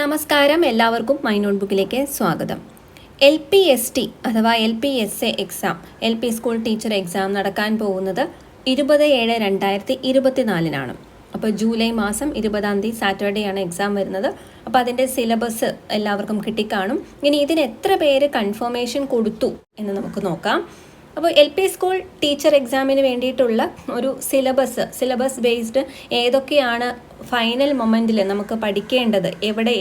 നമസ്കാരം എല്ലാവർക്കും മൈ നോട്ട്ബുക്കിലേക്ക് സ്വാഗതം. എൽ പി എസ് ടി അഥവാ L P S A exam L P school teacher exam നടക്കാൻ പോകുന്നത് ഇരുപത് ഏഴ് രണ്ടായിരത്തി ഇരുപത്തിനാലിനാണ്. അപ്പോൾ ജൂലൈ മാസം ഇരുപതാം തീയതി സാറ്റർഡേ ആണ് എക്സാം വരുന്നത്. അപ്പോൾ അതിന്റെ സിലബസ് എല്ലാവർക്കും കിട്ടിക്കാണും. ഇനി ഇതിന് എത്ര പേര് കൺഫർമേഷൻ കൊടുത്തു എന്ന് നമുക്ക് നോക്കാം. അപ്പോൾ എൽ പി സ്കൂൾ ടീച്ചർ എക്സാമിന് വേണ്ടിയിട്ടുള്ള ഒരു സിലബസ് സിലബസ് ബേസ്ഡ് ഏതൊക്കെയാണ് ഫൈനൽ മൊമെന്റിൽ നമുക്ക് പഠിക്കേണ്ടത്? എവിടെ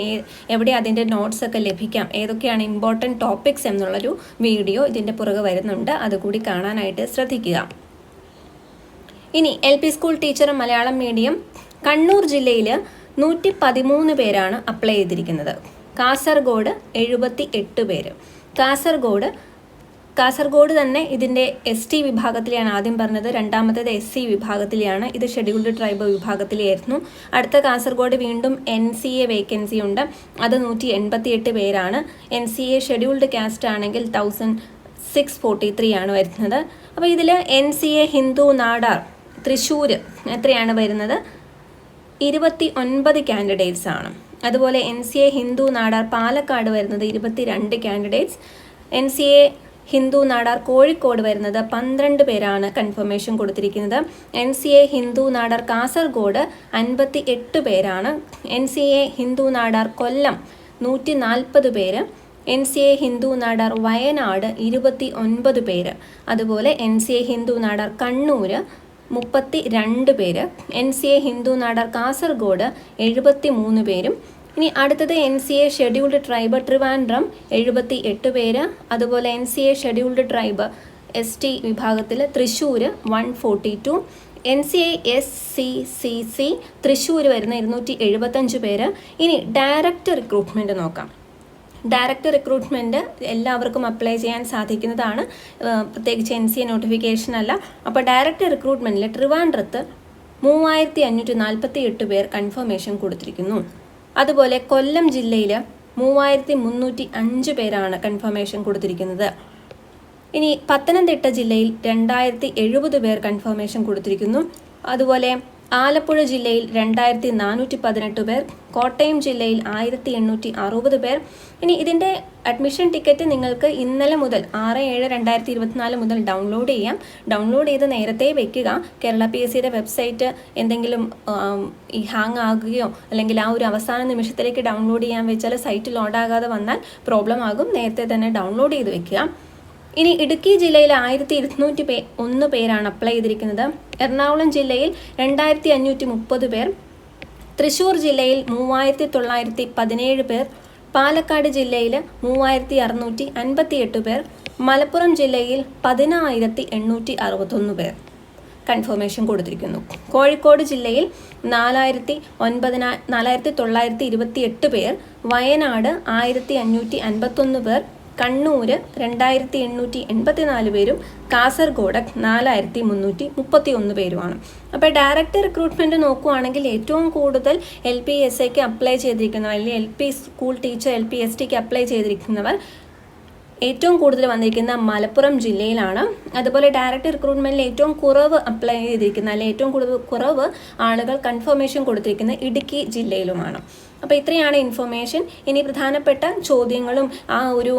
എവിടെ അതിന്റെ നോട്ട്സ് ഒക്കെ ലഭിക്കാം? ഏതൊക്കെയാണ് ഇമ്പോർട്ടന്റ് ടോപ്പിക്സ് എന്നുള്ളൊരു വീഡിയോ ഇതിന്റെ പുറകെ വരുന്നുണ്ട്. അതുകൂടി കാണാനായിട്ട് ശ്രദ്ധിക്കുക. ഇനി L P school teacher Malayalam medium Kannur ജില്ലയിൽ നൂറ്റി പതിമൂന്ന് പേരാണ് അപ്ലൈ ചെയ്തിരിക്കുന്നത്. കാസർഗോഡ് എഴുപത്തി എട്ട് പേര്. കാസർഗോഡ് കാസർഗോഡ് തന്നെ ഇതിന്റെ എസ് ടി വിഭാഗത്തിലെയാണ്. ആദ്യം പറഞ്ഞത് രണ്ടാമത്തേത് എസ് സി വിഭാഗത്തിലെയാണ്. ഇത് ഷെഡ്യൂൾഡ് ട്രൈബ് വിഭാഗത്തിലായിരുന്നു അടുത്ത കാസർഗോഡ് വീണ്ടും എൻ സി എ വേക്കൻസി ഉണ്ട്. അത് നൂറ്റി എൺപത്തി എട്ട് പേരാണ്. N C A scheduled caste ആണെങ്കിൽ തൗസൻഡ് സിക്സ് ഫോർട്ടി ത്രീ ആണ് വരുന്നത്. അപ്പോൾ ഇതിൽ N C A Hindu Nadar Thrissur എത്രയാണ് വരുന്നത്? ഇരുപത്തി ഒൻപത് കാൻഡിഡേറ്റ്സ് ആണ്. അതുപോലെ N C A Hindu Nadar Palakkad വരുന്നത് ഇരുപത്തി രണ്ട് candidates N C A Hindu Nadar Kozhikode വരുന്നത് പന്ത്രണ്ട് പേരാണ് കൺഫർമേഷൻ കൊടുത്തിരിക്കുന്നത്. N C A Hindu Nadar Kasaragod അൻപത്തി എട്ട് പേരാണ്. N C A Hindu Nadar Kollam നൂറ്റി നാൽപ്പത് പേര്. N C A Hindu Nadar Wayanad ഇരുപത്തി ഒൻപത് പേര്. അതുപോലെ N C A Hindu Nadar Kannur മുപ്പത്തി രണ്ട് പേര്. N C A Hindu Nadar Kasaragod എഴുപത്തി മൂന്ന് പേരും. ഇനി അടുത്തത് N C A scheduled tribe Trivandrum എഴുപത്തി എട്ട് പേര്. അതുപോലെ N C A scheduled tribe S T വിഭാഗത്തിൽ Thrissur one forty two N C I S C C C Thrissur വരുന്ന ഇരുന്നൂറ്റി എഴുപത്തഞ്ച് പേര്. ഇനി ഡയറക്റ്റ് റിക്രൂട്ട്മെന്റ് നോക്കാം. ഡയറക്റ്റ് റിക്രൂട്ട്മെന്റ് എല്ലാവർക്കും അപ്ലൈ ചെയ്യാൻ സാധിക്കുന്നതാണ്. പ്രത്യേകിച്ച് എൻ സി എ നോട്ടിഫിക്കേഷൻ അല്ല. അപ്പോൾ ഡയറക്റ്റ് റിക്രൂട്ട്മെന്റിൽ ട്രിവാൻഡ്രത്ത് മൂവായിരത്തി അഞ്ഞൂറ്റി നാൽപ്പത്തി എട്ട് പേർ കൺഫർമേഷൻ കൊടുത്തിരിക്കുന്നു. അതുപോലെ കൊല്ലം ജില്ലയിൽ മൂവായിരത്തി മുന്നൂറ്റി അഞ്ച് പേരാണ് കൺഫർമേഷൻ കൊടുത്തിരിക്കുന്നത്. ഇനി പത്തനംതിട്ട ജില്ലയിൽ രണ്ടായിരത്തി എഴുപത് പേർ കൺഫർമേഷൻ കൊടുത്തിരിക്കുന്നു. അതുപോലെ ആലപ്പുഴ ജില്ലയിൽ രണ്ടായിരത്തി നാനൂറ്റി പതിനെട്ട് പേർ കോട്ടയം ജില്ലയിൽ ആയിരത്തി എണ്ണൂറ്റി അറുപത് പേർ. ഇനി ഇതിന്റെ അഡ്മിഷൻ ടിക്കറ്റ് നിങ്ങൾക്ക് ഇന്നലെ മുതൽ ആറ് ഏഴ് രണ്ടായിരത്തി ഇരുപത്തിനാല് മുതൽ ഡൗൺലോഡ് ചെയ്യാം. ഡൗൺലോഡ് ചെയ്ത് നേരത്തെ വെക്കുക. കേരള പി എസ് സിയുടെ വെബ്സൈറ്റ് എന്തെങ്കിലും ഈ ഹാങ് ആകുകയോ അല്ലെങ്കിൽ ആ ഒരു അവസാന നിമിഷത്തിലേക്ക് ഡൗൺലോഡ് ചെയ്യാൻ വെച്ചാൽ സൈറ്റ് ലോഡാകാതെ വന്നാൽ പ്രോബ്ലം ആകും. നേരത്തെ തന്നെ ഡൗൺലോഡ് ചെയ്ത് വെക്കുക. ഇനി ഇടുക്കി ജില്ലയിൽ ആയിരത്തി ഇരുന്നൂറ്റി പേ ഒന്ന് പേരാണ് അപ്ലൈ ചെയ്തിരിക്കുന്നത്. എറണാകുളം ജില്ലയിൽ രണ്ടായിരത്തി അഞ്ഞൂറ്റി മുപ്പത് പേർ തൃശ്ശൂർ ജില്ലയിൽ മൂവായിരത്തി തൊള്ളായിരത്തി പതിനേഴ് പേർ പാലക്കാട് ജില്ലയിൽ മൂവായിരത്തി അറുന്നൂറ്റി അൻപത്തി എട്ട് പേർ മലപ്പുറം ജില്ലയിൽ പതിനായിരത്തി എണ്ണൂറ്റി അറുപത്തൊന്ന് പേർ. കൺഫർമേഷൻ കൊടുത്തിരിക്കുന്നു. കോഴിക്കോട് ജില്ലയിൽ നാലായിരത്തി ഒൻപതിനാ നാലായിരത്തി തൊള്ളായിരത്തി ഇരുപത്തി എട്ട് പേർ വയനാട് ആയിരത്തി അഞ്ഞൂറ്റി അൻപത്തൊന്ന് പേർ കണ്ണൂർ രണ്ടായിരത്തി എണ്ണൂറ്റി എൺപത്തി നാല് പേരും കാസർഗോഡ് നാലായിരത്തി മുന്നൂറ്റി മുപ്പത്തി ഒന്ന് പേരുമാണ്. അപ്പോൾ ഡയറക്റ്റ് റിക്രൂട്ട്മെന്റ് നോക്കുവാണെങ്കിൽ ഏറ്റവും കൂടുതൽ എൽ പി എസ് ഐക്ക് അപ്ലൈ ചെയ്തിരിക്കുന്നവർ അല്ലെങ്കിൽ L P school teacher L P S tick apply ചെയ്തിരിക്കുന്നവർ ഏറ്റവും കൂടുതൽ വന്നിരിക്കുന്ന മലപ്പുറം ജില്ലയിലാണ്. അതുപോലെ ഡയറക്റ്റ് റിക്രൂട്ട്മെന്റിൽ ഏറ്റവും കുറവ് അപ്ലൈ ചെയ്തിരിക്കുന്ന അല്ലെങ്കിൽ ഏറ്റവും കൂടുതൽ കുറവ് ആളുകൾ കൺഫർമേഷൻ കൊടുത്തിരിക്കുന്ന ഇടുക്കി ജില്ലയിലുമാണ്. അപ്പോൾ ഇത്രയാണ് ഇൻഫർമേഷൻ ഇനി പ്രധാനപ്പെട്ട ചോദ്യങ്ങളും ആ ഒരു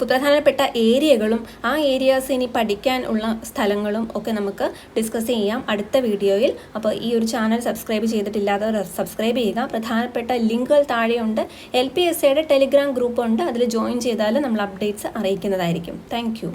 പ്രധാനപ്പെട്ട ഏരിയകളും ആ ഏരിയാസ് ഇനി പഠിക്കാൻ ഉള്ള സ്ഥലങ്ങളും ഒക്കെ നമുക്ക് ഡിസ്കസ് ചെയ്യാം അടുത്ത വീഡിയോയിൽ. അപ്പോൾ ഈ ഒരു ചാനൽ സബ്സ്ക്രൈബ് ചെയ്തിട്ടില്ലാത്തവർ സബ്സ്ക്രൈബ് ചെയ്യുക. പ്രധാനപ്പെട്ട ലിങ്കുകൾ താഴെയുണ്ട്. എൽ പി എസ് സിയുടെ ടെലിഗ്രാം ഗ്രൂപ്പ് ഉണ്ട്. അതിൽ ജോയിൻ ചെയ്താൽ നമ്മൾ അപ്ഡേറ്റ്സ് അറിയിക്കുന്നതായിരിക്കും. താങ്ക്